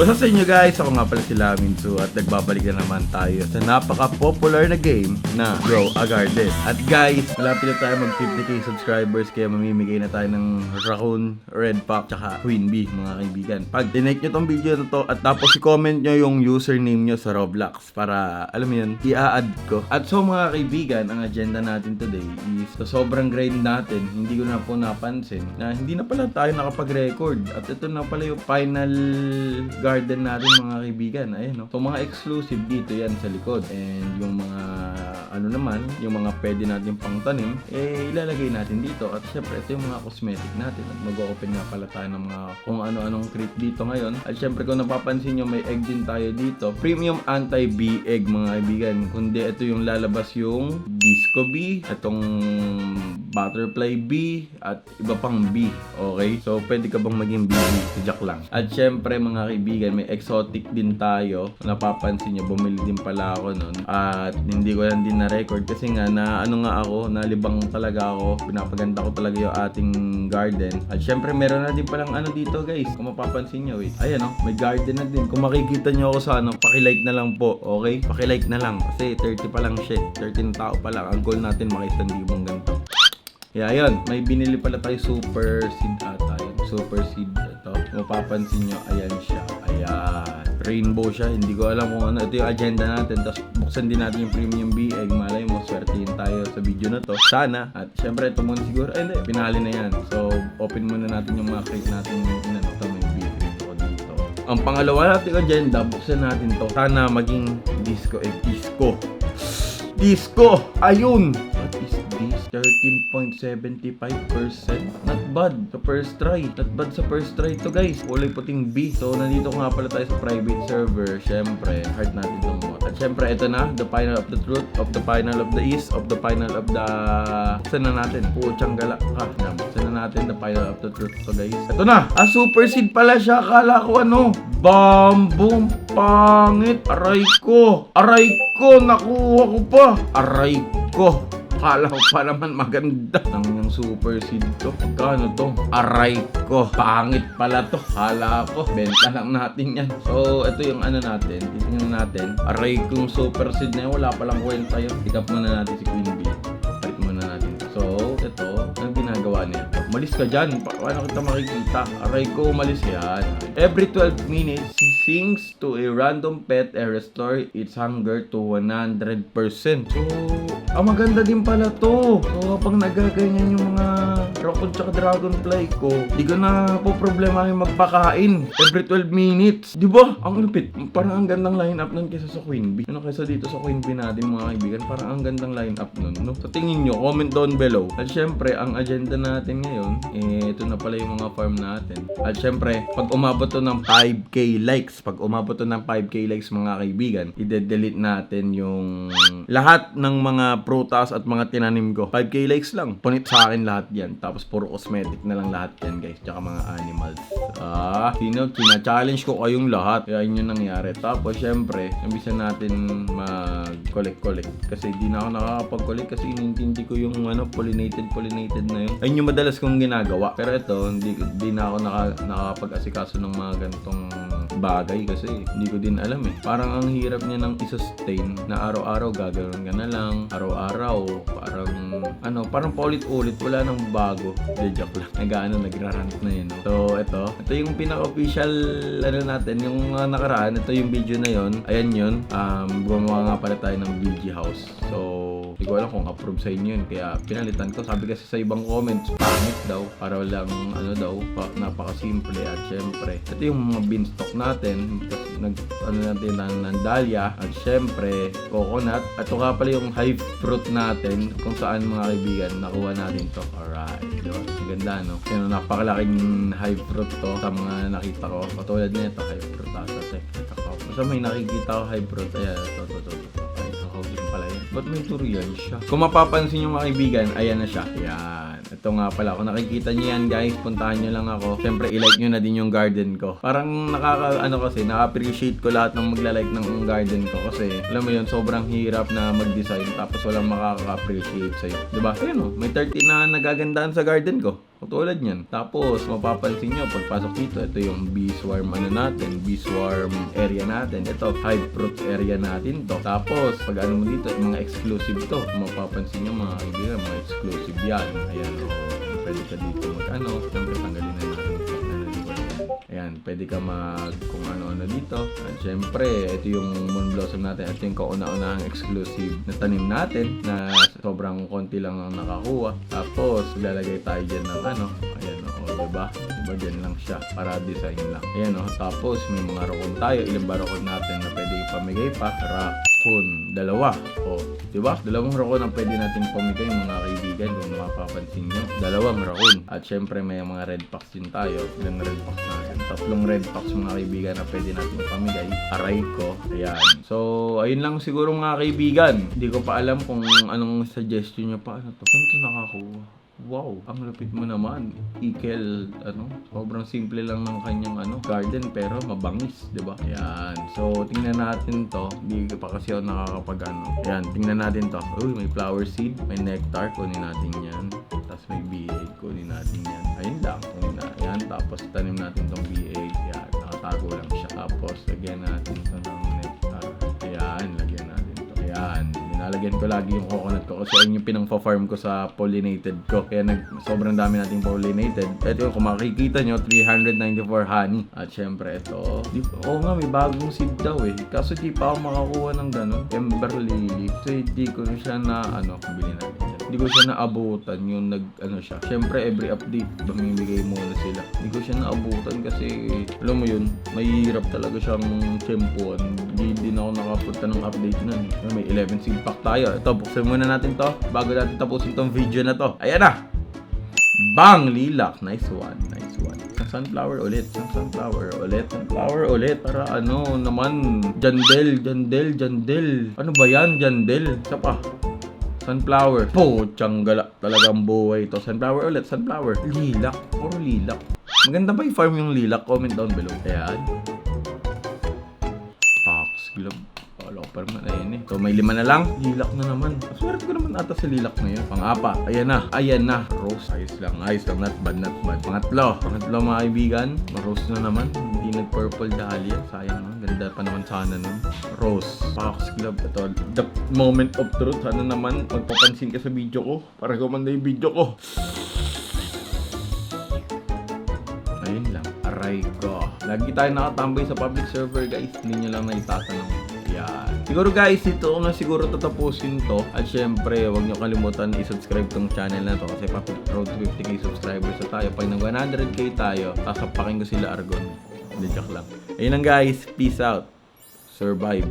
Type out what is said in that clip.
What's up sa inyo guys? Ako nga pala si Laminsu at nagbabalik na naman tayo sa napaka-popular na game na Grow a Garden. At guys, malapit na tayo mag 50k subscribers kaya mamimigay na tayo ng Raccoon, Red Pack, tsaka Queen Bee mga kaibigan. Pag dinake nyo tong video na to at tapos i-comment nyo yung username nyo sa Roblox para, alam mo yun, i-add ko. At so mga kaibigan, ang agenda natin today is sa sobrang grind natin, hindi ko na po napansin na hindi na pala tayo nakapag-record. At ito na pala yung final natin mga kaibigan. Ayun, no? So mga exclusive dito yan sa likod. And yung mga ano naman, yung mga pwede natin pang tanim, eh ilalagay natin dito. At syempre, ito yung mga cosmetic natin. At mag-open nga pala tayo ng mga kung ano-anong crate dito ngayon. At syempre, kung napapansin nyo, may egg din tayo dito. Premium anti-bee egg mga kaibigan. Kundi ito yung lalabas yung disco bee, itong butterfly bee, at iba pang bee. Okay? So, pwede ka bang maging bee? Tijak lang. At syempre, mga kaibigan, may exotic din tayo. Napapansin nyo, bumili din pala ako nun. At hindi ko lang din na-record kasi nga na ano nga ako, nalibang talaga ako. Pinapaganda ko talaga yung ating garden. At syempre, meron na din palang ano dito guys. Kung mapapansin nyo, wait. Ayan oh, may garden na din. Kung makikita nyo ako sa ano, pakilike na lang po. Okay? Pakilike na lang. Kasi 30 pa lang shit. 13 tao pa lang. Ang goal natin, 1,000 ganito. Yeah, yun. May binili pala tayo super seed ata yun. Super seed ito. Mapapansin nyo, ayan siya. Ayan. Rainbow siya. Hindi ko alam kung ano. Ito yung agenda natin. Tapos buksan din natin yung premium bee egg. Malay mo, swertihin tayo sa video na to. Sana. At syempre, ito muna siguro. Ay, hindi. Pinali na yan. So, open muna natin yung mga crate natin. Inano, crate ko dito. Ang pangalawa nating agenda, buksan natin to. Sana maging disco egg. Disco. Disco! Ayun! What is this? 13.75%. Not bad sa first try. Not bad sa first try to guys. Kulay puting B. So, nandito nga pala tayo sa private server. Siyempre, hard natin itong mod. At siyempre, ito na. The final of the truth. Of the final of the east. Of the final of the... Buksan na natin. Puchang gala ka. Na, buksan na natin the final of the truth to guys. Ito na. Ah, super seed pala siya. Akala ko ano. Bambong pangit. Aray ko. Aray ko. Nakuha ko pa. Aray ko. Kala ko pa naman maganda. Yung super seed to. Magkano to? Aray ko. Pangit pala to. Kala ko. Benta lang natin yan. So, ito yung ano natin. Titingnan natin. Aray kong super seed na yun. Wala palang kwenta yun. Pick up muna natin si Queen Bee. Malis ka dyan. Pa- Paano kita makikita? Aray ko, umalis yan. Every 12 minutes, sings to a random pet and restore its hunger to 100%. So, ah, maganda din pala to. So, pag nagaganyan yung mga Rocon tsaka Dragonfly ko, di ko na po problema yung magpakain. Every 12 minutes. Di ba? Ang lupit. Parang ang gandang lineup nun kaysa sa Queen Bee. Ano kaysa dito sa Queen Bee natin mga kaibigan? Parang ang gandang lineup nun, no? Sa tingin nyo, comment down below. At syempre, ang agenda natin ngayon, eh, ito na pala yung mga farm natin. At syempre, pag umabot to ng 5k likes, pag umabot to ng 5k likes mga kaibigan, i-delete natin yung lahat ng mga prutas at mga tinanim ko. 5k likes lang. Punit sa akin lahat yan. Tapos puro cosmetic na lang lahat yan guys. Tsaka mga animals. Ah, sino? China-challenge ko kayong lahat. Kaya yun yung nangyari. Tapos syempre, nabisa natin mag-collect-collect. Kasi di na ako nakakapag-collect kasi inintindi ko yung ano, pollinated, pollinated na yun. Ayun yung madalas kong ginagawa. Pero ito, hindi, di na ako naka, nakakapag-asikaso ng mga ganitong bagay kasi hindi ko din alam eh. Parang ang hirap niya ng isustain na araw-araw gagawin ka na lang. Araw-araw, parang ano, parang paulit-ulit. Wala nang bago. Hindi, joke lang. Nag-ano, nagrarant na yun. So, ito. Ito yung pinaka-official ano natin. Yung mga nakaraan, ito yung video na yon Ayan yun. Um, gumawa nga pala tayo ng BG House. So, hindi ko alam kung approve sa inyo yun. Kaya pinalitan ko. Sabi kasi sa ibang comments, pangit daw. Para walang ano daw, pa, napaka-simple. At syempre, ito yung mga beanstalk natin. Tapos nag, ano natin, ng, ng dahlia. At syempre, coconut. At ito nga pala yung high fruit natin. Kung saan mga kaibigan, nakuha natin to. Alright. Diba? Ang ganda, no? Yan, napakalaking high fruit to sa mga nakita ko. Katulad nito, high fruit ata. Teka ko. Basta may nakikita ko high fruit. Ayan, ito, ito, ito. ito. Ay, ako din pala yun. Ba't may durian siya? Kung mapapansin yung mga kaibigan, ayan na siya. Yan. Ito nga pala. Kung nakikita niyo yan, guys, puntahan nyo lang ako. Siyempre, i-like nyo na din yung garden ko. Parang nakaka, ano kasi, naka-appreciate ko lahat ng magla-like ng garden ko. Kasi, alam mo yun, sobrang hirap na mag-design. Tapos walang makaka-appreciate sa'yo. Diba? Ayun o, may 30 na nagagandaan sa garden ko. Katulad niyan. Tapos, mapapansin nyo, pagpasok dito, ito yung bee swarm ano natin, bee swarm area natin. Ito, hive fruit area natin to. Tapos, pag ano mo dito, mga exclusive to. Mapapansin nyo mga kaibigan, mga exclusive yan. Ayan, o. Pwede ka dito mag ano. Siyempre, tanggalin na natin. Ayan, pwede ka mag kung ano-ano dito. At syempre, ito yung moon blossom natin. Ito yung kauna-unahang exclusive na tanim natin na sobrang konti lang ang nakakuha. Tapos, lalagay tayo dyan ng ano. Ayan, o, diba? Diba dyan lang siya. Para design lang. Ayan, o. Tapos, may mga rokon tayo. Ilang ba rokon natin na pwede ipamigay pa? Rakon. Dalawa. O, diba? Dalawang rokon ang pwede natin pamigay mga kaibigan kung mapapansin nyo. Dalawang rokon. At syempre, may mga red packs din tayo. Ilang red packs natin? Tatlong red packs mga kaibigan na pwede natin pamigay. Aray ko. Ayan. So, ayun lang siguro mga kaibigan. Hindi ko pa alam kung anong suggestion nyo pa. Ano to? Saan to nakakuha? Wow, ang lupit mo naman. Ikel, ano, sobrang simple lang ng kanyang ano, garden pero mabangis, 'di ba? Ayan. So, tingnan natin 'to. Hindi pa kasi ako nakakapag ano. Ayan, tingnan natin 'to. Uy, may flower seed, may nectar, kunin natin 'yan. Tapos may BA, kunin natin 'yan. Ayun lang, kunin na. Ayan, tapos tanim natin tong BA. Ayan, nakatago lang siya. Tapos lagyan natin Nilalagyan ko lagi yung coconut ko kasi ayun yung pinang-farm ko sa pollinated ko. Kaya nag, sobrang dami nating pollinated. Ito yung kung makikita nyo, 394 honey. At syempre ito, di, oo nga may bagong seed daw eh. Kaso di pa ako makakuha ng gano'n. Ember lily. So hindi ko siya na ano, bili yan. Hindi ko siya naabutan yung nag ano siya. Syempre every update, bumibigay muna sila. Hindi ko siya naabutan kasi alam mo yun, mahirap talaga siyang tempuan. Hindi din ako nakapunta ng update nun. eh. May 11 seed pack tayo. Ito, buksan muna natin to bago natin tapusin tong video na to. Ayan na! Bang! Lilac. Nice one. Nice one. Sunflower ulit. Sunflower ulit. Sunflower ulit. Para ano naman. Jandel. Jandel. Jandel. Ano ba yan? Jandel. Isa pa. Sunflower. Puchang gala. Talagang buhay ito. Sunflower ulit. Sunflower. Lilac. Puro lilac. Maganda ba i-farm yung lilac? Comment down below. Ayan. Wala ko pa naman. Ayan eh. So may lima na lang. Lilac na naman. Swerte ko naman ata sa lilac ngayon. Pang-apat. Ayan na. Ayan na. Rose. Ayos lang. Ayos lang. Not bad. Not bad. Pangatlo. Pangatlo mga kaibigan. Rose na naman. Hindi nag-purple dahlia. Sayang no? Ganda pa naman sana nun. Rose. Fox glove. Ito. The moment of truth. Sana naman magpapansin ka sa video ko. Para gumanda yung video ko. Ayun lang. Aray ko. Lagi tayo nakatambay sa public server guys. Hindi nyo lang na itatanong. Yan. Siguro guys, ito na siguro tatapusin to. At syempre, huwag nyo kalimutan i-subscribe tong channel na to. Kasi pa road to 50k subscribers na tayo. Pag nag 100k tayo, sasapakin ko sila Argon. Hindi, joke lang. Ayun lang guys. Peace out. Survive.